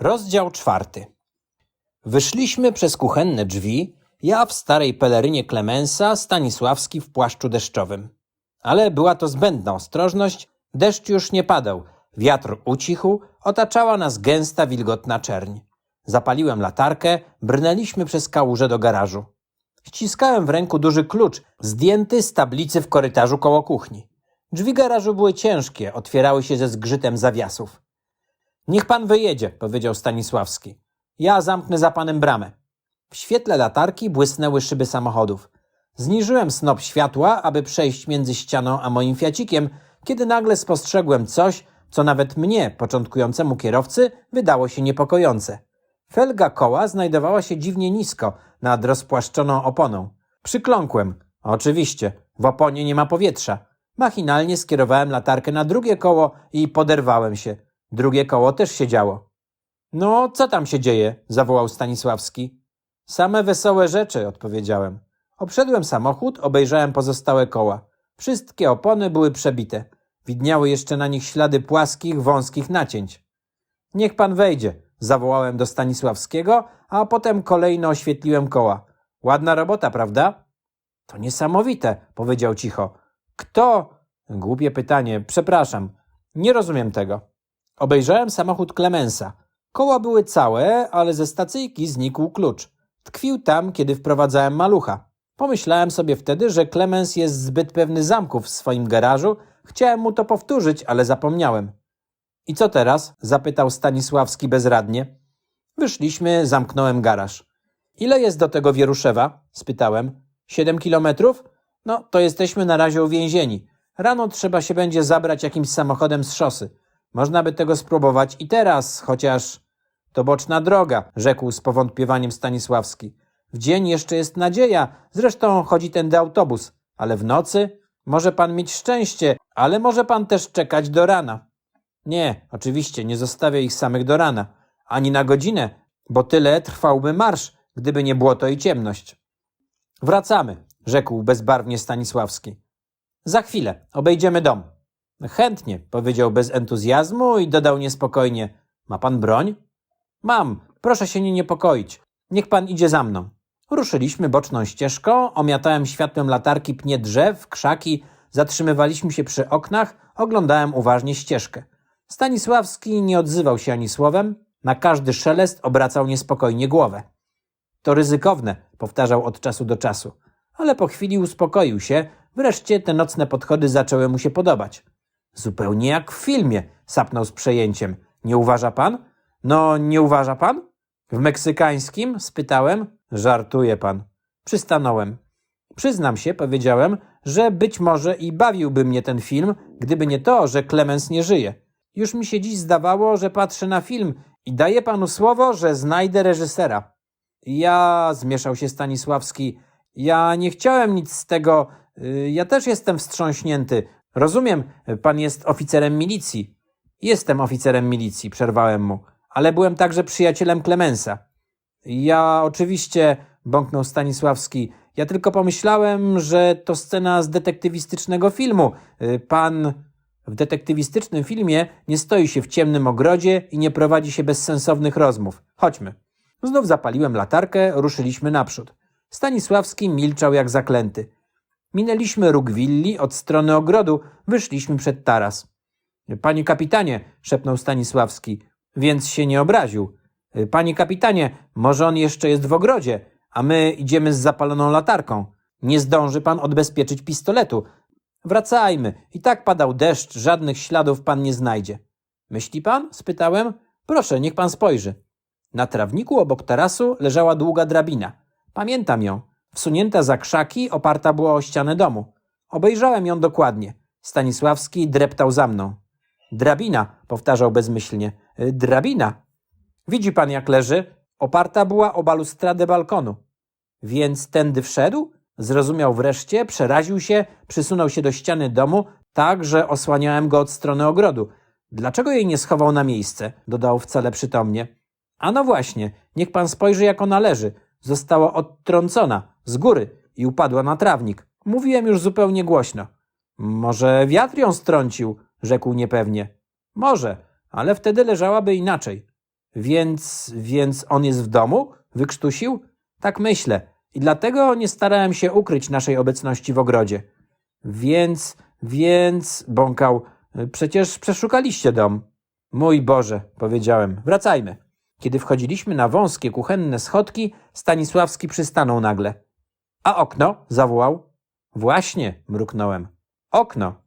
Rozdział czwarty. Wyszliśmy przez kuchenne drzwi, ja w starej pelerynie Klemensa, Stanisławski w płaszczu deszczowym. Ale była to zbędna ostrożność, deszcz już nie padał, wiatr ucichł, otaczała nas gęsta, wilgotna czerń. Zapaliłem latarkę, brnęliśmy przez kałużę do garażu. Ściskałem w ręku duży klucz, zdjęty z tablicy w korytarzu koło kuchni. Drzwi garażu były ciężkie, otwierały się ze zgrzytem zawiasów. Niech pan wyjedzie, powiedział Stanisławski. Ja zamknę za panem bramę. W świetle latarki błysnęły szyby samochodów. Zniżyłem snop światła, aby przejść między ścianą a moim fiacikiem, kiedy nagle spostrzegłem coś, co nawet mnie, początkującemu kierowcy, wydało się niepokojące. Felga koła znajdowała się dziwnie nisko, nad rozpłaszczoną oponą. Przykląkłem. Oczywiście, w oponie nie ma powietrza. Machinalnie skierowałem latarkę na drugie koło i poderwałem się. Drugie koło też się działo. No, co tam się dzieje? zawołał Stanisławski. Same wesołe rzeczy, odpowiedziałem. Obszedłem samochód, obejrzałem pozostałe koła. Wszystkie opony były przebite. Widniały jeszcze na nich ślady płaskich, wąskich nacięć. Niech pan wejdzie, zawołałem do Stanisławskiego, a potem kolejno oświetliłem koła. Ładna robota, prawda? To niesamowite, powiedział cicho. Kto? Głupie pytanie, przepraszam. Nie rozumiem tego. Obejrzałem samochód Klemensa. Koła były całe, ale ze stacyjki znikł klucz. Tkwił tam, kiedy wprowadzałem malucha. Pomyślałem sobie wtedy, że Klemens jest zbyt pewny zamków w swoim garażu. Chciałem mu to powtórzyć, ale zapomniałem. I co teraz? zapytał Stanisławski bezradnie. Wyszliśmy, zamknąłem garaż. Ile jest do tego Wieruszewa? spytałem. Siedem kilometrów? No, to jesteśmy na razie uwięzieni. Rano trzeba się będzie zabrać jakimś samochodem z szosy. Można by tego spróbować i teraz, chociaż to boczna droga, rzekł z powątpiewaniem Stanisławski. W dzień jeszcze jest nadzieja, zresztą chodzi tędy autobus, ale w nocy może pan mieć szczęście, ale może pan też czekać do rana. Nie, oczywiście, nie zostawię ich samych do rana, ani na godzinę, bo tyle trwałby marsz, gdyby nie błoto i ciemność. Wracamy, rzekł bezbarwnie Stanisławski. Za chwilę, obejdziemy dom. Chętnie, powiedział bez entuzjazmu i dodał niespokojnie. Ma pan broń? Mam, proszę się nie niepokoić. Niech pan idzie za mną. Ruszyliśmy boczną ścieżką, omiatałem światłem latarki pnie drzew, krzaki, zatrzymywaliśmy się przy oknach, oglądałem uważnie ścieżkę. Stanisławski nie odzywał się ani słowem, na każdy szelest obracał niespokojnie głowę. To ryzykowne, powtarzał od czasu do czasu, ale po chwili uspokoił się, wreszcie te nocne podchody zaczęły mu się podobać. Zupełnie jak w filmie, sapnął z przejęciem. Nie uważa pan? No, nie uważa pan? W meksykańskim? spytałem. Żartuje pan. Przystanąłem. Przyznam się, powiedziałem, że być może i bawiłby mnie ten film, gdyby nie to, że Clemens nie żyje. Już mi się dziś zdawało, że patrzę na film i daję panu słowo, że znajdę reżysera. Ja, zmieszał się Stanisławski, ja nie chciałem nic z tego, y, ja też jestem wstrząśnięty. Rozumiem, pan jest oficerem milicji. Jestem oficerem milicji, przerwałem mu, ale byłem także przyjacielem Klemensa. Ja oczywiście, bąknął Stanisławski, ja tylko pomyślałem, że to scena z detektywistycznego filmu. Pan w detektywistycznym filmie nie stoi się w ciemnym ogrodzie i nie prowadzi się bezsensownych rozmów. Chodźmy. Znów zapaliłem latarkę, ruszyliśmy naprzód. Stanisławski milczał jak zaklęty. Minęliśmy róg willi, od strony ogrodu wyszliśmy przed taras. Panie kapitanie, szepnął Stanisławski, więc się nie obraził. Panie kapitanie, może on jeszcze jest w ogrodzie, a my idziemy z zapaloną latarką. Nie zdąży pan odbezpieczyć pistoletu. Wracajmy. I tak padał deszcz, żadnych śladów pan nie znajdzie. Myśli pan? spytałem. Proszę, niech pan spojrzy. Na trawniku obok tarasu leżała długa drabina. Pamiętam ją. Wsunięta za krzaki, oparta była o ścianę domu. Obejrzałem ją dokładnie. Stanisławski dreptał za mną. Drabina, powtarzał bezmyślnie. Y, Drabina. Widzi pan, jak leży? Oparta była o balustradę balkonu. Więc tędy wszedł? Zrozumiał wreszcie, przeraził się, przysunął się do ściany domu, tak, że osłaniałem go od strony ogrodu. Dlaczego jej nie schował na miejsce? Dodał wcale przytomnie. A no właśnie, niech pan spojrzy, jak ona leży. Została odtrącona z góry i upadła na trawnik. Mówiłem już zupełnie głośno. Może wiatr ją strącił, rzekł niepewnie. Może, ale wtedy leżałaby inaczej. Więc, więc on jest w domu? Wykrztusił? Tak myślę. I dlatego nie starałem się ukryć naszej obecności w ogrodzie. Więc, więc, bąkał, przecież przeszukaliście dom. Mój Boże, powiedziałem, wracajmy. Kiedy wchodziliśmy na wąskie kuchenne schodki, Stanisławski przystanął nagle. A okno? zawołał. Właśnie, mruknąłem. Okno.